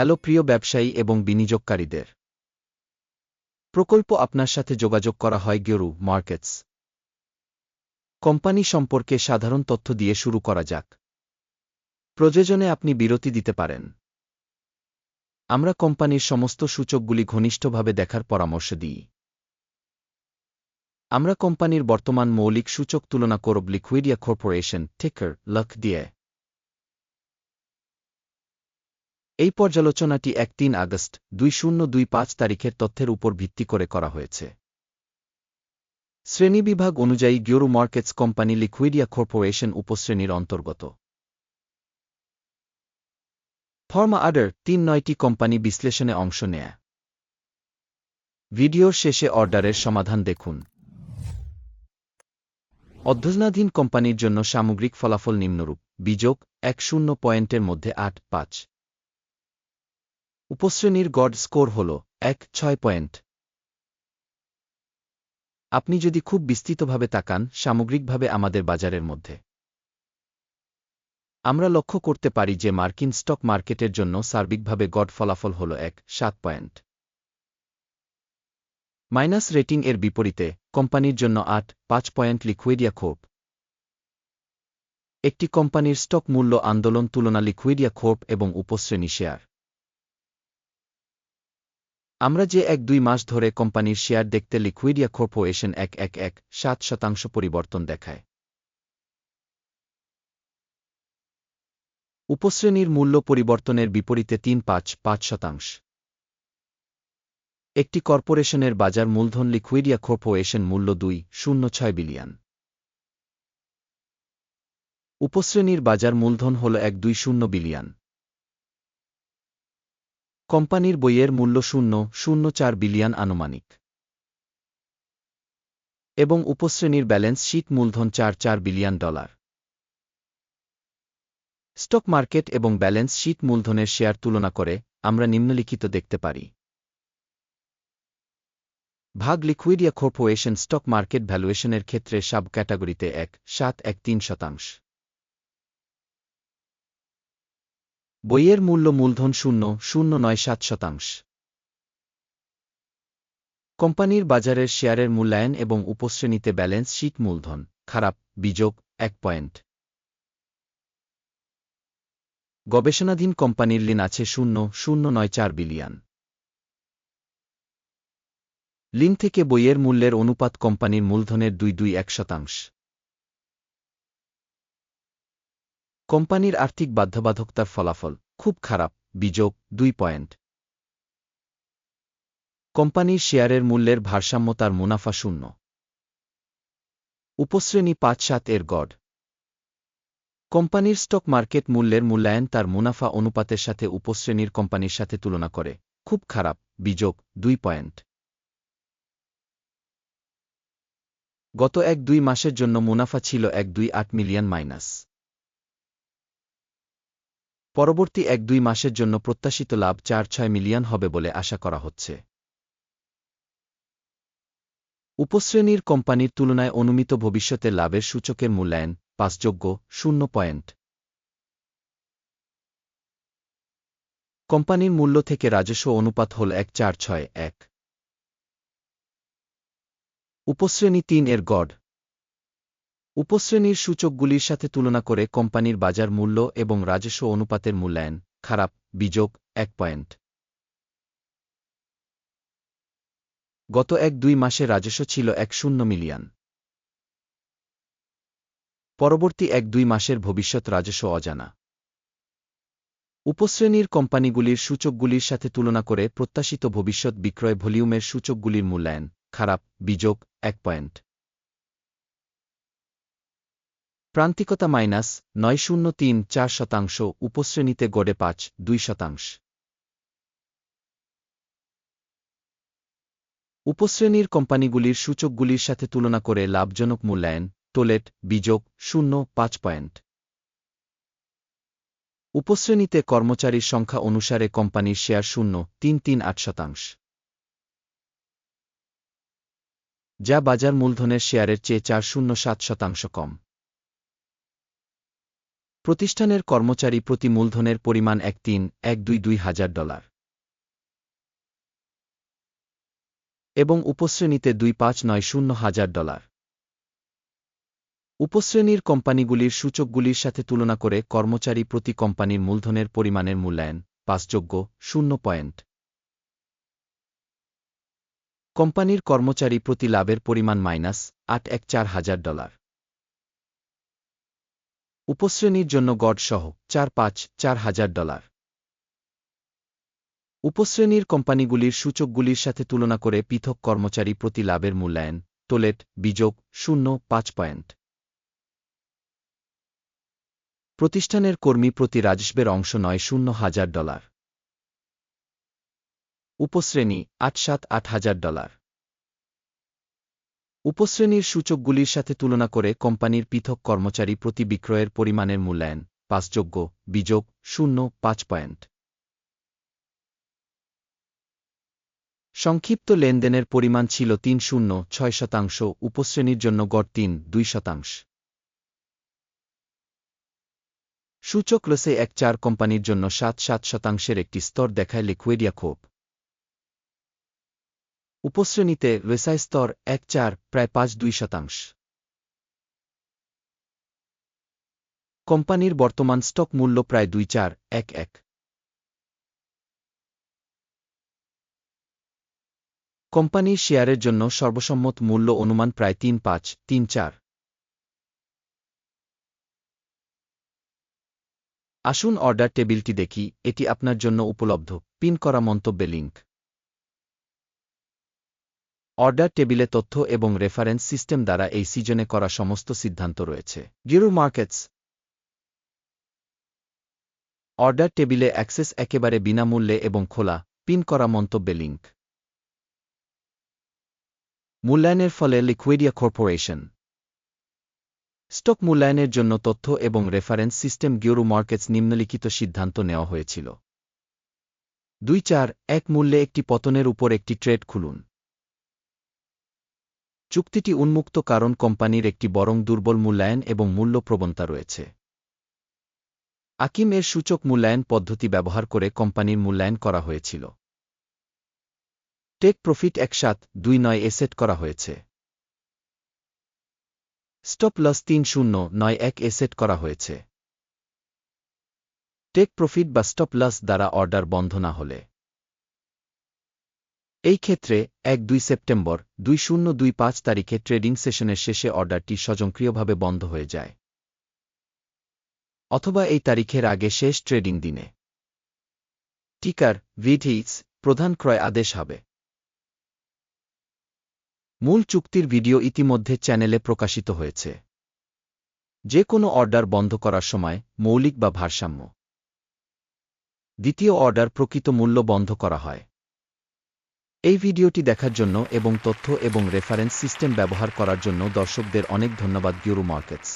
Hello প্রিয় ব্যবসায়ী এবং বিনিয়োগকারীদের। প্রকল্প আপনার সাথে যোগাযোগ করা হয় গেরু, মার্কেটস। কোম্পানি সম্পর্কে সাধারণ তথ্য দিয়ে শুরু করা যাক। প্রয়োজনে আপনি বিরতি দিতে পারেন। আমরা কোম্পানির সমস্ত সূচকগুলি ঘনিষ্ঠভাবে দেখার পরামর্শ দিই। আমরা কোম্পানির বর্তমান মৌলিক সূচক তুলনা করব লিকুইডিয়া কর্পোরেশন, টিকার লক দিয়ে। এই পর্যালোচনাটি এক তিন আগস্ট দুই শূন্য দুই পাঁচ তারিখের তথ্যের উপর ভিত্তি করে করা হয়েছে। শ্রেণীবিভাগ অনুযায়ী গিওরু মার্কেটস কোম্পানি লিকুইডিয়া কর্পোরেশন উপশ্রেণীর অন্তর্গত। ফর্মা আডার তিন নয়টি কোম্পানি বিশ্লেষণে অংশ নেয়। ভিডিওর শেষে অর্ডারের সমাধান দেখুন। অধ্যয়নাধীন কোম্পানির জন্য সামগ্রিক ফলাফল নিম্নরূপ, বিযোগ এক শূন্য পয়েন্টের মধ্যে আট পাঁচ। উপশ্রেণীর গড স্কোর হল এক, ছয় পয়েন্ট। আপনি যদি খুব বিস্তৃতভাবে তাকান, সামগ্রিকভাবে আমাদের বাজারের মধ্যে। আমরা লক্ষ্য করতে পারি যে মার্কিন স্টক মার্কেটের জন্য সার্বিকভাবে গড ফলাফল হল এক, সাত পয়েন্ট। মাইনাস রেটিং এর বিপরীতে, কোম্পানির জন্য আট, পাঁচ পয়েন্ট লিকুইডিয়া খোপ একটি কোম্পানির স্টক মূল্য আন্দোলন তুলনা লিকুইডিয়া খোপ এবং উপশ্রেণী শেয়ার। আমরা যে এক দুই মাস ধরে কোম্পানির শেয়ার দেখতে লিকুইডিয়া কর্পোরেশন এক এক এক সাত শতাংশ পরিবর্তন দেখায়। উপশ্রেণীর মূল্য পরিবর্তনের বিপরীতে তিন পাঁচ পাঁচ শতাংশ। একটি কর্পোরেশনের বাজার মূলধন লিকুইডিয়া কর্পোরেশন মূল্য দুই শূন্য ছয় বিলিয়ন। উপশ্রেণীর বাজার মূলধন হল এক দুই শূন্য বিলিয়ন। কোম্পানির বইয়ের মূল্য শূন্য শূন্য চার বিলিয়ন আনুমানিক। এবং উপশ্রেণীর ব্যালেন্স শীট মূলধন চার চার বিলিয়ন ডলার। স্টক মার্কেট এবং ব্যালেন্স শীট মূলধনের শেয়ার তুলনা করে আমরা নিম্নলিখিত দেখতে পারি। ভাগ লিকুইডিয়া কর্পোরেশন স্টক মার্কেট ভ্যালুয়েশনের ক্ষেত্রে সাব ক্যাটাগরিতে এক, সাত, এক, তিন শতাংশ। বইয়ের মূল্য মূলধন শূন্য শূন্য নয় সাত শতাংশ। কোম্পানির বাজারের শেয়ারের মূল্যায়ন এবং উপশ্রেণীতে ব্যালেন্স শীট মূলধন, খারাপ, বিযোগ, এক পয়েন্ট। গবেষণাধীন কোম্পানির লিন আছে শূন্য শূন্য নয় চার বিলিয়ন। লিন থেকে বইয়ের মূল্যের অনুপাত কোম্পানির মূলধনের দুই দুই এক শতাংশ। কোম্পানির আর্থিক বাধ্যবাধকতার ফলাফল খুব খারাপ বিযোগ দুই পয়েন্ট। কোম্পানির শেয়ারের মূল্যের ভারসাম্য তার মুনাফা শূন্য। উপশ্রেণী পাঁচ সাত এর গড়। কোম্পানির স্টক মার্কেট মূল্যের মূল্যায়ন তার মুনাফা অনুপাতের সাথে উপশ্রেণীর কোম্পানির সাথে তুলনা করে খুব খারাপ বিযোগ দুই পয়েন্ট। গত এক দুই মাসের জন্য মুনাফা ছিল এক দুই আট মিলিয়ন মাইনাস। পরবর্তী এক দুই মাসের জন্য প্রত্যাশিত লাভ চার ছয় মিলিয়ন হবে বলে আশা করা হচ্ছে। উপশ্রেণীর কোম্পানির তুলনায় অনুমিত ভবিষ্যতের লাভের সূচকের মূল্যায়ন পাঁচযোগ্য, শূন্য পয়েন্ট। কোম্পানির মূল্য থেকে রাজস্ব অনুপাত হল এক চার ছয় এক। উপশ্রেণী তিন এর গড় উপশ্রেণীর সূচকগুলির সাথে তুলনা করে কোম্পানির বাজার মূল্য এবং রাজস্ব অনুপাতের মূল্যায়ন, খারাপ, বিযোগ, এক পয়েন্ট। গত এক দুই মাসে রাজস্ব ছিল এক শূন্য মিলিয়ন। পরবর্তী এক দুই মাসের ভবিষ্যৎ রাজস্ব অজানা। উপশ্রেণীর কোম্পানিগুলির সূচকগুলির সাথে তুলনা করে প্রত্যাশিত ভবিষ্যৎ বিক্রয় ভলিউমের সূচকগুলির মূল্যায়ন, খারাপ, বিযোগ, এক পয়েন্ট। প্রান্তিকতা মাইনাস নয় শূন্য তিন চার শতাংশ, উপশ্রেণীতে গড়ে পাঁচ, দুই শতাংশ। উপশ্রেণীর কোম্পানিগুলির সূচকগুলির সাথে তুলনা করে লাভজনক মূল্যায়ন টোলেট বিযোগ শূন্য, পাঁচ পয়েন্ট। উপশ্রেণীতে কর্মচারীর সংখ্যা অনুসারে কোম্পানির শেয়ার শূন্য, তিন তিন আট শতাংশ। যা বাজার মূলধনের শেয়ারের চেয়ে চার শূন্য সাত শতাংশ কম। প্রতিষ্ঠানের কর্মচারী প্রতি মূলধনের পরিমাণ এক তিন, এক দুই দুই হাজার ডলার। এবং উপশ্রেণীতে দুই পাঁচ নয় শূন্য হাজার ডলার। উপশ্রেণীর কোম্পানিগুলির সূচকগুলির সাথে তুলনা করে কর্মচারী প্রতি কোম্পানির মূলধনের পরিমাণের মূল্যায়ন পাঁচযোগ্য শূন্য পয়েন্ট। কোম্পানির কর্মচারী প্রতি লাভের পরিমাণ মাইনাস আট এক চার হাজার ডলার। উপশ্রেণীর জন্য গড় সহ চার পাঁচ চার হাজার ডলার। উপশ্রেণীর কোম্পানিগুলির সূচকগুলির সাথে তুলনা করে পৃথক কর্মচারী প্রতি লাভের মূল্যায়ন টোলেট বিযোগ শূন্য, পাঁচ পয়েন্ট। প্রতিষ্ঠানের কর্মী প্রতি রাজস্বের অংশ নয়, শূন্য হাজার ডলার। উপশ্রেণী, আট সাত আট হাজার ডলার। উপশ্রেণীর সূচকগুলির সাথে তুলনা করে কোম্পানির পৃথক কর্মচারী প্রতি বিক্রয়ের পরিমাণের মূল্যায়ন, পাঁচযোগ্য, বিযোগ, শূন্য, পাঁচ পয়েন্ট। সংক্ষিপ্ত লেনদেনের পরিমাণ ছিল তিন শূন্য, ছয় শতাংশ, উপশ্রেণীর জন্য গড় তিন, দুই শতাংশ। সূচক লসে এক চার কোম্পানির জন্য সাত সাত শতাংশের একটি স্তর দেখায় লিকুইডিয়া খোপ উপশ্রেণীতে রেসাই স্তর এক চার, প্রায় পাঁচ দুই শতাংশ। কোম্পানির বর্তমান স্টক মূল্য প্রায় দুই চার, এক এক। কোম্পানির শেয়ারের জন্য সর্বসম্মত মূল্য অনুমান প্রায় তিন পাঁচ, তিন চার। আসুন অর্ডার টেবিলটি দেখি, এটি আপনার জন্য উপলব্ধ, পিন করা মন্তব্যে লিঙ্ক অর্ডার টেবিলে তথ্য এবং রেফারেন্স সিস্টেম দ্বারা এই সিজনে করা সমস্ত সিদ্ধান্ত রয়েছে। গিরু মার্কেটস। অর্ডার টেবিলে অ্যাক্সেস একেবারে বিনামূল্যে এবং খোলা, পিন করা মন্তব্যে লিঙ্ক মূল্যায়নের ফলে লিকুইডিয়া কর্পোরেশন। স্টক মূল্যায়নের জন্য তথ্য এবং রেফারেন্স সিস্টেম গিওরু মার্কেটস নিম্নলিখিত সিদ্ধান্ত নেওয়া হয়েছিল। দুই চার, এক মূল্যে একটি পতনের উপর একটি ট্রেড খুলুন। চুক্তিটি উন্মুক্ত কারণ কোম্পানির একটি বরং দুর্বল মূল্যায়ন এবং মূল্য প্রবণতা রয়েছে। আকিম এর সূচক মূল্যায়ন পদ্ধতি ব্যবহার করে কোম্পানির মূল্যায়ন করা হয়েছিল। টেক প্রফিট একসাত দুই নয় এসেট করা হয়েছে। স্টপ লস তিন শূন্য নয় এক এসেট করা হয়েছে। টেক প্রফিট বা স্টপ লস দ্বারা অর্ডার বন্ধ না হলে। এই ক্ষেত্রে এক দুই সেপ্টেম্বর দুই শূন্য দুই পাঁচ তারিখে ট্রেডিং সেশনের শেষে অর্ডারটি স্বয়ংক্রিয়ভাবে বন্ধ হয়ে যায়। অথবা এই তারিখের আগে শেষ ট্রেডিং দিনে। টিকার ভিডিস প্রধান ক্রয় আদেশ হবে। মূল চুক্তির ভিডিও ইতিমধ্যে চ্যানেলে প্রকাশিত হয়েছে। যে কোনো অর্ডার বন্ধ করার সময় মৌলিক বা ভারসাম্য। দ্বিতীয় অর্ডার প্রকৃত মূল্য বন্ধ করা হয়। এই ভিডিওটি দেখার জন্য এবং তথ্য এবং রেফারেন্স সিস্টেম ব্যবহার করার জন্য দর্শকদের অনেক ধন্যবাদ গিউরু মার্কেটস